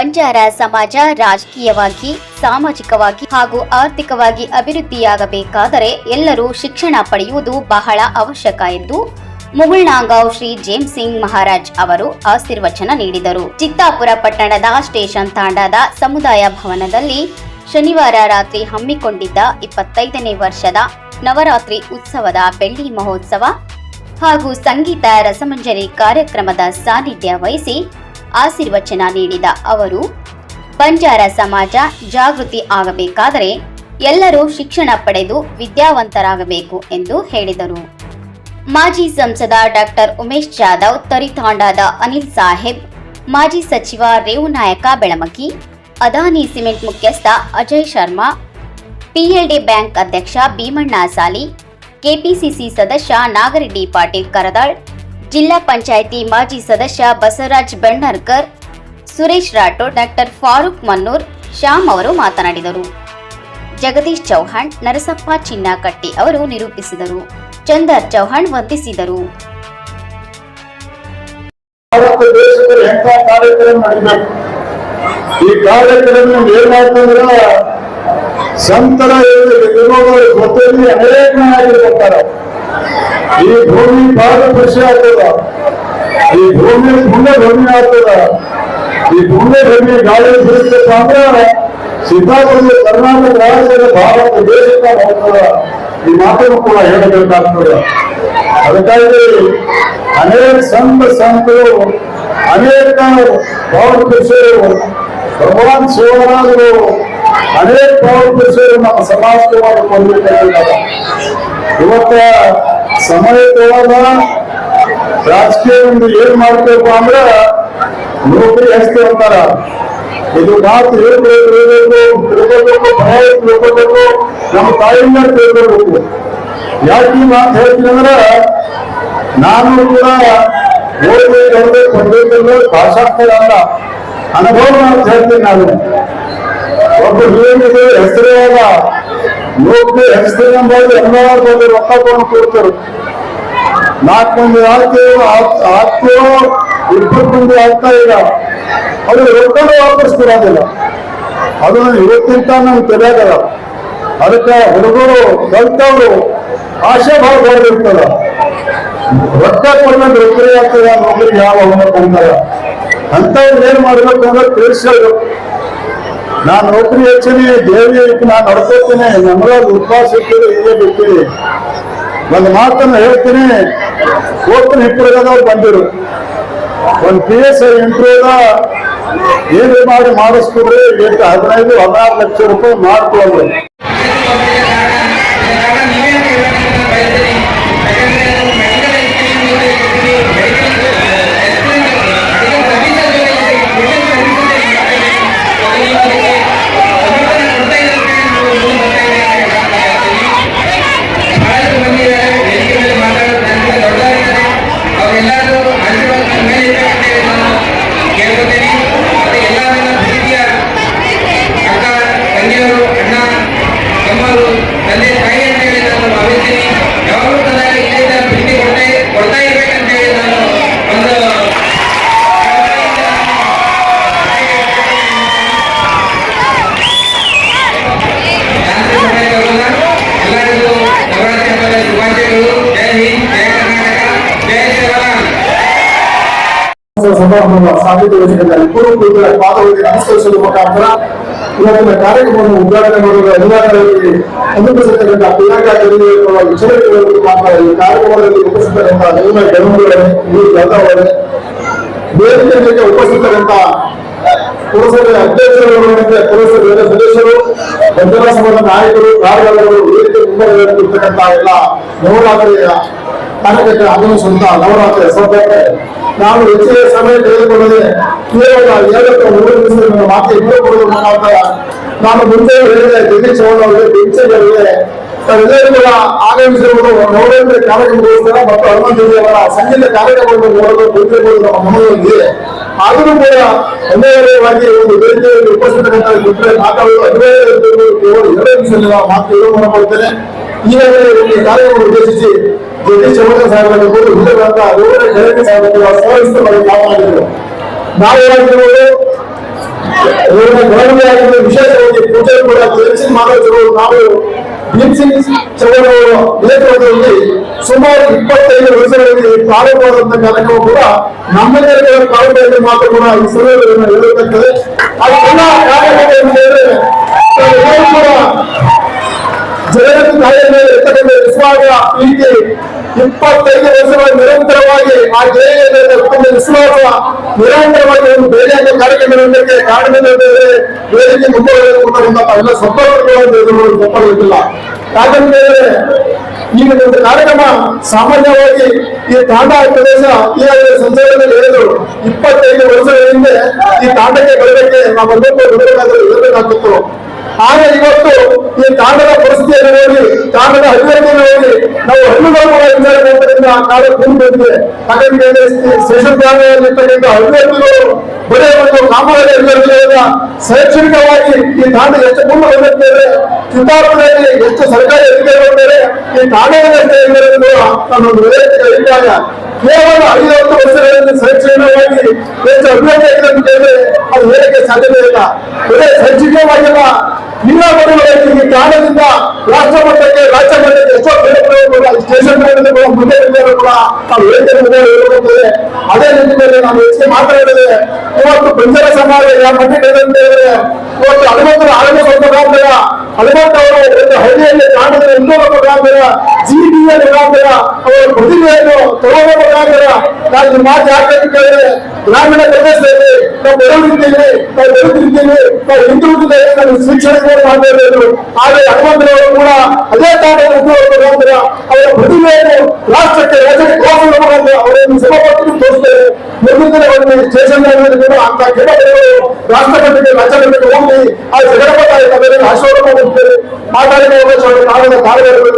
ಬಂಜಾರ ಸಮಾಜ ರಾಜಕೀಯವಾಗಿ, ಸಾಮಾಜಿಕವಾಗಿ ಹಾಗೂ ಆರ್ಥಿಕವಾಗಿ ಅಭಿವೃದ್ಧಿಯಾಗಬೇಕಾದರೆ ಎಲ್ಲರೂ ಶಿಕ್ಷಣ ಪಡೆಯುವುದು ಬಹಳ ಅವಶ್ಯಕ ಎಂದು ಮುಗುಳ್ನಾಗಾಂವ್ ಶ್ರೀ ಜೇಮ್ ಸಿಂಗ್ ಮಹಾರಾಜ್ ಅವರು ಆಶೀರ್ವಚನ ನೀಡಿದರು. ಚಿತ್ತಾಪುರ ಪಟ್ಟಣದ ಸ್ಟೇಷನ್ ತಾಂಡಾದ ಸಮುದಾಯ ಭವನದಲ್ಲಿ ಶನಿವಾರ ರಾತ್ರಿ ಹಮ್ಮಿಕೊಂಡಿದ್ದ ಇಪ್ಪತ್ತೈದನೇ ವರ್ಷದ ನವರಾತ್ರಿ ಉತ್ಸವದ ಬೆಳ್ಳಿ ಮಹೋತ್ಸವ ಹಾಗೂ ಸಂಗೀತ ರಸಮಂಜರಿ ಕಾರ್ಯಕ್ರಮದ ಸಾನ್ನಿಧ್ಯ ವಹಿಸಿ ಆಶೀರ್ವಚನ ನೀಡಿದ ಅವರು, ಬಂಜಾರ ಸಮಾಜ ಜಾಗೃತಿ ಆಗಬೇಕಾದರೆ ಎಲ್ಲರೂ ಶಿಕ್ಷಣ ಪಡೆದು ವಿದ್ಯಾವಂತರಾಗಬೇಕು ಎಂದು ಹೇಳಿದರು. ಮಾಜಿ ಸಂಸದ ಡಾಕ್ಟರ್ ಉಮೇಶ್ ಜಾಧವ್ ತರಿತಾಂಡಾದ ಅನಿಲ್ ಸಾಹೇಬ್, ಮಾಜಿ ಸಚಿವ ರೇವುನಾಯಕ ಬೆಳಮಕಿ ಅದಾನಿ ಸಿಮೆಂಟ್ ಮುಖ್ಯಸ್ಥ ಅಜಯ್ ಶರ್ಮಾ, ಪಿಎಲ್ಡಿ ಬ್ಯಾಂಕ್ ಅಧ್ಯಕ್ಷ ಭೀಮಣ್ಣ ಸಾಲಿ, ಕೆಪಿಸಿಸಿ ಸದಸ್ಯ ನಾಗರೆಡ್ಡಿ ಪಾಟೀಲ್ ಕರದಾಳ್ ಜಿಲ್ಲಾ ಪಂಚಾಯಿತಿ ಮಾಜಿ ಸದಸ್ಯ ಬಸವರಾಜ್ ಬೆಣ್ಣರ್ಕರ್, ಸುರೇಶ್ ರಾಠೋಡ್, ಡಾಕ್ಟರ್ ಫಾರೂಕ್ ಮನ್ನೂರ್, ಶ್ಯಾಮ್ ಅವರು ಮಾತನಾಡಿದರು. ಜಗದೀಶ್ ಚೌಹಾಣ್, ನರಸಪ್ಪ ಚಿನ್ನಕಟ್ಟಿ ಅವರು ನಿರೂಪಿಸಿದರು. ಚಂದರ್ ಚೌಹಾಣ್ ವಂದಿಸಿದರು. ಈ ಕಾರ್ಯಕ್ರಮ ಏನ್ ಮಾಡ್ತಂದ್ರ ಸಂತರ ಅನೇಕ ನಾಯಕರು ಈ ಭೂಮಿ ಖುಷಿ ಆಗ್ತದ. ಈ ಭೂಮಿ ಮುಂದೆ ಭೂಮಿ ಆಗ್ತದ. ಈ ಮುಂದೆ ಭೂಮಿ ಗಾಳಿ ಬೀಳ್ತಪ್ಪ ಅಂದ್ರೆ ಸೀತಾಪುರ ಕರ್ನಾಟಕ ರಾಜ್ಯದ ಭಾರತ ದೇಶಕ್ಕೆ ಹೋಗ್ತದ ಈ ಮಾತನ್ನು ಕೂಡ ಹೇಳಬೇಕಾಗ್ತದ. ಅದಕ್ಕಾಗಿ ಅನೇಕ ಸಂತ ಸಂತರು ಅನೇಕ ಪೌರ ಪುರುಷರು ಭಗವಾನ್ ಶಿವರಾಜರು ಅನೇಕ ಪೌರ ಪುರುಷರು ನಮ್ಮ ಸಮಾಜಕ್ಕೆ ಮಾಡಿಕೊಂಡಿರ್ತಾರೆ ಇವತ್ತ ಸಮಯದೊಳಗ ರಾಜಕೀಯದಿಂದ ಏನ್ ಮಾಡ್ಬೇಕು ಅಂದ್ರ ನೌಕರಿ ಹಚ್ತೇವೆ ಅಂತಾರ. ಇದು ಮಾತು ಹೇಳ್ಬೇಕು ತಿಳ್ಕೊಬೇಕು ಭಯ ತಿಳ್ಕೊಬೇಕು, ನಮ್ಮ ತಾಯಿಯಿಂದ ತಿಳ್ಕೊಬೇಕು. ಯಾಕೆ ಮಾತು ಹೇಳ್ತೀನಿ ಅಂದ್ರ, ನಾನು ಕೂಡ ಅಂದ್ರೆ ಕೊಡ್ಬೇಕಂದ್ರೆ ಭಾಷಾಕ್ಷರ ಅಲ್ಲ ಅನುಭವ ಅಂತ ಹೇಳ್ತೀನಿ ನಾನು. ಒಬ್ಬ ಏನಿದೆ ಹೆಸರೇ ಅಲ್ಲ ನೌಕರಿ ಹೆಸರಿನ ಮಾಡಿ ಹಲವಾರು ಮಂದಿ ರೊಕ್ಕ ಕೊಂಡು ಕೊಡ್ತಾರೆ. ನಾಲ್ಕು ಮಂದಿ ಆಗ್ತೇವೆ ಆಗ್ತೇವೋ ಇಪ್ಪತ್ತು ಮಂದಿ ಆಗ್ತಾ ಇಲ್ಲ ಅದು ರೊಕ್ಕನೂ ವಾಪಸ್ ಕೊಡೋದಿಲ್ಲ. ಅದು ಇವತ್ತಿಂತ ನಮ್ಗೆ ತಿಳಿಯಾಗಲ್ಲ ಅದಕ್ಕೆ ಹುಡುಗರು ಕಲ್ತವ್ರು ಆಶೆ ಭಾವ ಬರದಿರ್ತದ. ರೊಕ್ಕ ಕೊಡ್ಬೇಕು ನೌಕರಿ ಆಗ್ತದ ನೌಕರಿ ಯಾವ ಅಂತಾರ ಅಂತವ್ರು ಏನ್ ಮಾಡ್ಬೇಕು ಅಂದ್ರೆ ತಿಳಿಸ್ಬೇಕು. ನಾನ್ ನೌಕರಿ ಹೆಚ್ಚಿನಿ ದೇವಿ ನಾನು ನಡ್ಕೋತೀನಿ ನಮ್ಮಲ್ಲಿ ಉಪವಾಸ ಇರ್ತೀರಿ ಇಲ್ಲೇ ಬಿಡ್ತೀರಿ ಒಂದು ಮಾತನ್ನ ಹೇಳ್ತೀನಿ, ಹೋಗ್ತೀನಿ ಹಿಪ್ಪುರದವ್ರು ಬಂದಿರು. ಒಂದು ಪಿ ಎಸ್ ಐ ಇಂಟರ್ವ್ಯೂದ ಏನೇ ಮಾಡಿ ಮಾಡಿಸ್ಕೊಡ್ರಿ ಎಷ್ಟು ಹದಿನೈದು, ಹದಿನಾರು ಲಕ್ಷ ರೂಪಾಯಿ ಮಾಡ್ಕೊಳ್ರಿ ಮುಖಾಂತರ ಕಾರ್ಯಕ್ರಮವನ್ನು ಉದ್ಘಾಟನೆ ಕಾರ್ಯಕ್ರಮದಲ್ಲಿ ಉಪಸ್ಥಿತರಂತ ನವೀನ ಗಣಗಳೇ ಈ ಗಂಧವರೇ ವೇದಿಕೆ ಮೇಲೆ ಉಪಸ್ಥಿತರಂತ ಪುರಸಭೆ ಅಧ್ಯಕ್ಷರುಗಳೊಂದಿಗೆ ಪುರಸಭೆಯ ಸದಸ್ಯರು ಬಂಧನ ಸಭದ ನಾಯಕರು ಮುಂಬರುತ್ತಿರ್ತಕ್ಕಂಥ ಎಲ್ಲ ನವರಾತ್ರಿಯ ಕಾರ್ಯಕ್ಕೆ ಆಗಮಿಸುವಂತಹ ನವರಾತ್ರಿಯ ಸಭೆಗೆ ನಾವು ಹೆಚ್ಚಿನ ಸಮಯ ತೆಗೆದುಕೊಳ್ಳದೆ ಕೇವಲ ಏಳಕ್ಕೆ ಮೂರು ನಿಮಿಷಗಳ ಮಾತು ಇನ್ನೂ ಕೊಡುವ ಮುಖಾಂತರ ನಾನು ಮುಂದೆ ಹೇಳಿದ ಜಗದೀಶ್ ಚೌಹಾಣ್ ಅವರಿಗೆ ಬೆಂಚಗಳಿಗೆ ತಾವೆಲ್ಲರೂ ಕೂಡ ಆಗಮಿಸಿರುವುದು ನವರಾತ್ರಿ ಕಾರ್ಯಕ್ರಮಗೋಸ್ಕರ ಮತ್ತು ಹನುಮಂತ ದೇವಿಯವರ ಸಂಗೀತ ಕಾರ್ಯಕ್ರಮವನ್ನು ನೋಡಲು ಬಂದಿರುವುದು ನಮ್ಮ ಮನದಲ್ಲಿ ಆದರೂ ಕೂಡ ಅನಿವಾರ್ಯವಾಗಿ ಒಂದು ವೇದಿಕೆಯಲ್ಲಿ ಉಪಸ್ಥಿತರಂತ ಇಬ್ಬರೇ ಮಾತಾಡುವುದು ಅನಿವಾರ್ಯ ಇರುವುದು ಕೇವಲ ಎರಡು ನಿಮಿಷದಲ್ಲಿ ನಾವು ಮಾತು ಹೇಳುವ ಮಾಡ್ಕೊಳ್ತೇನೆ ಈಗಾಗಲೇ ಈ ಕಾರ್ಯಕ್ರಮ ಉದ್ದೇಶಿಸಿ ಜಗದೀಶ್ ಚೌಹಾಣ್ ಸಾಹೇಬರಿರ್ಬೋದು ಹಿರಿಯರಾದ ರೋಹಣ ಜಯಂತಿ ಸಾಹೇಬರು ಸ್ಮರಿಸಿದ ಬಗ್ಗೆ ಮಾತನಾಡಿದರು ನಾವು ವಿಶೇಷವಾಗಿ ಪೂಜೆ ಕೂಡ ಜಯಸಿ ಮಹಾರಾಜರು ನಾವು ಭೀಮ್ಸಿಂಗ್ ಚೌಹಾಣ್ ನೇತೃತ್ವದಲ್ಲಿ ಸುಮಾರು ಇಪ್ಪತ್ತೈದು ವರ್ಷಗಳಲ್ಲಿ ಪ್ರಾರಂಭವಾದಂತಹ ಕಾರ್ಯಕ್ರಮ ಕೂಡ ನಮ್ಮೆಲ್ಲರಿಗೂ ಪ್ರಾರಂಭದಲ್ಲಿ ಮಾತ್ರ ಕೂಡ ಈ ಸಮಯದಲ್ಲಿ ಹೇಳಬೇಕಾಗ್ತದೆ ಅದಕ್ಕೆಲ್ಲ ಕಾರ್ಯಕ್ರಮ ವಿಶ್ವಾಸ ಪ್ರೀತಿ ಇಪ್ಪತ್ತೈದು ವರ್ಷಗಳ ನಿರಂತರವಾಗಿ ಆ ಮೇಲೆ ವಿಶ್ವಾಸ ನಿರಂತರವಾಗಿ ಒಂದು ಬೇರೆ ಕಾರ್ಯಕ್ರಮಕ್ಕೆ ಕಾರಣದಲ್ಲಿ ವೇದಿಕೆ ಮುಂದುವರೆದು ಕೊಟ್ಟಂತ ಎಲ್ಲ ಸಫಲಗಳನ್ನು ಎದುರು ಸಫಲವಿಲ್ಲ ಯಾಕಂದ್ರೆ ಈಗ ಒಂದು ಕಾರ್ಯಕ್ರಮ ಸಾಮಾನ್ಯವಾಗಿ ಈ ತಾಂಡ ಪ್ರದೇಶ ಈಗಾಗಲೇ ಸಂಸದಲ್ಲಿ ಹೇಳಿದ್ರು ಇಪ್ಪತ್ತೈದು ವರ್ಷಗಳ ಹಿಂದೆ ಈ ತಾಂಡಕ್ಕೆ ಬರಲಿಕ್ಕೆ ನಾವೆಲ್ಲರೂ ಬರಬೇಕಾದ್ರೆ ಇರಬೇಕಾಗಿತ್ತು ಆಗ ಇವತ್ತು ಈ ತಾಂಡದ ಪರಿಸ್ಥಿತಿಯನ್ನು ನೋಡಿ ತಾಂಡದ ಅಭಿವೃದ್ಧಿಯನ್ನು ನೋಡಿ ನಾವು ಹಣ್ಣುಗಳು ಕೂಡ ಆ ಕಾಲ ಕೂಡಿದೆ ಹಾಗಾಗಿ ಸ್ಟೇಷನ್ ಗ್ರಾಮದಲ್ಲಿರ್ತಕ್ಕಂಥ ಅಭಿವೃದ್ಧಿಗಳು ಬರೀ ಒಂದು ಕಾಮಗಾರಿ ಅಭಿವೃದ್ಧಿಯಿಂದ ಶೈಕ್ಷಣಿಕವಾಗಿ ಈ ತಾಂಡ ಎಷ್ಟು ಮುಂದೆ ಬಂದಿದ್ದೇವೆ ಚಿತ್ತಾಪುರದಲ್ಲಿ ಎಷ್ಟು ಸರ್ಕಾರಿ ಈ ಎಷ್ಟು ಇದ್ದಾರೆ ಎನ್ನುವ ನನ್ನ ಒಂದು ವೈಯಕ್ತಿಕ ಅಭಿಪ್ರಾಯ. ಕೇವಲ ಐವತ್ತು ವರ್ಷಗಳಲ್ಲಿ ಶೈಕ್ಷಣಿಕವಾಗಿ ಎಷ್ಟು ಅಭಿವೃದ್ಧಿ ಆಗಿದೆ ಅಂತ ಹೇಳಿದ್ರೆ ಅದು ಹೇಳಕ್ಕೆ ಸಾಧ್ಯವೇ ಇಲ್ಲ. ಬರೀ ಶೈಕ್ಷಣಿಕವಾಗಿಲ್ಲ ಈ ಕಾರಣದಿಂದ ರಾಷ್ಟ್ರ ಮಟ್ಟಕ್ಕೆ ರಾಜ್ಯ ಮಟ್ಟಕ್ಕೆ ಎಷ್ಟೋ ಕೂಡ ಸ್ಟೇಷನ್ ಮುಂದೆ ಕೂಡ ಅದೇ ನಿಟ್ಟಿನಲ್ಲಿ ನಾನು ಹೆಚ್ಚಿಗೆ ಮಾತನಾಡಿದೆ ಇವತ್ತು ಬಂಜರ ಸಮಾಜ ಯಾವ ಮಟ್ಟಿಗೆ ಇವತ್ತು ಹನುಮಂತರ ಆರೋಗ್ಯ ಸ್ವಲ್ಪ ಗ್ರಾಮದ ಹನುಮಂತ ಅವರು ಒಂದು ಹಳ್ಳಿಯಲ್ಲಿ ಕಾಣದ ಜಿ ಬಿ ಎಲ್ ಗ್ರಾಮದ ಅವರ ಪ್ರತಿಭೆಯನ್ನು ತಗೊಳ್ಳೋ ಮುಖಾಂತರ ನಾನು ಈ ಮಾತು ಯಾಕೆ ಅಂತ ಕೇಳಿದ್ರೆ ಗ್ರಾಮೀಣ ಪ್ರದೇಶದಲ್ಲಿ ನಾವು ಬೆಳೆದಿದ್ದೀವಿ ನಾವು ಬೆಳೆದಿದ್ದೀವಿ ನಾವು ಹಿಂದುಳಿದಿದ್ದೇವೆ ನಾವು ಶಿಕ್ಷಣವನ್ನು ಮಾಡಬೇಕು ಆದರೆ ಹನುಮಂತರವರು ಕೂಡ ಅದೇ ತಾಣದ ಉದ್ಯೋಗ ಮುಖಾಂತರ ಅವರ ಪ್ರತಿಭೆಯನ್ನು ರಾಷ್ಟ್ರಕ್ಕೆ ರಾಜ್ಯಕ್ಕೆ ತೋರಿಸುವ ಮುಖಾಂತರ ಅವರನ್ನು ಶ್ರಮಪಟ್ಟು ತೋರಿಸ್ತೇವೆ ಮುಂದಿನ ಒಂದು ಸ್ಟೇಷನ್ ಕೂಡ ಅಂತ ಕ್ರೀಡಾಪಟುಗಳು ರಾಷ್ಟ್ರ ಮಟ್ಟಕ್ಕೆ ರಾಜ್ಯ ಮಟ್ಟಕ್ಕೆ ಹೋಗಿ ಆ ಜಗಡಪಟ್ಟ ಆಶೀರ್ವಾದ ಮಾಡುತ್ತೇವೆ ಮಾತಾಡಿದ ಅವಕಾಶ ಕಾರಣದ ಕಾರ್ಯಗಳು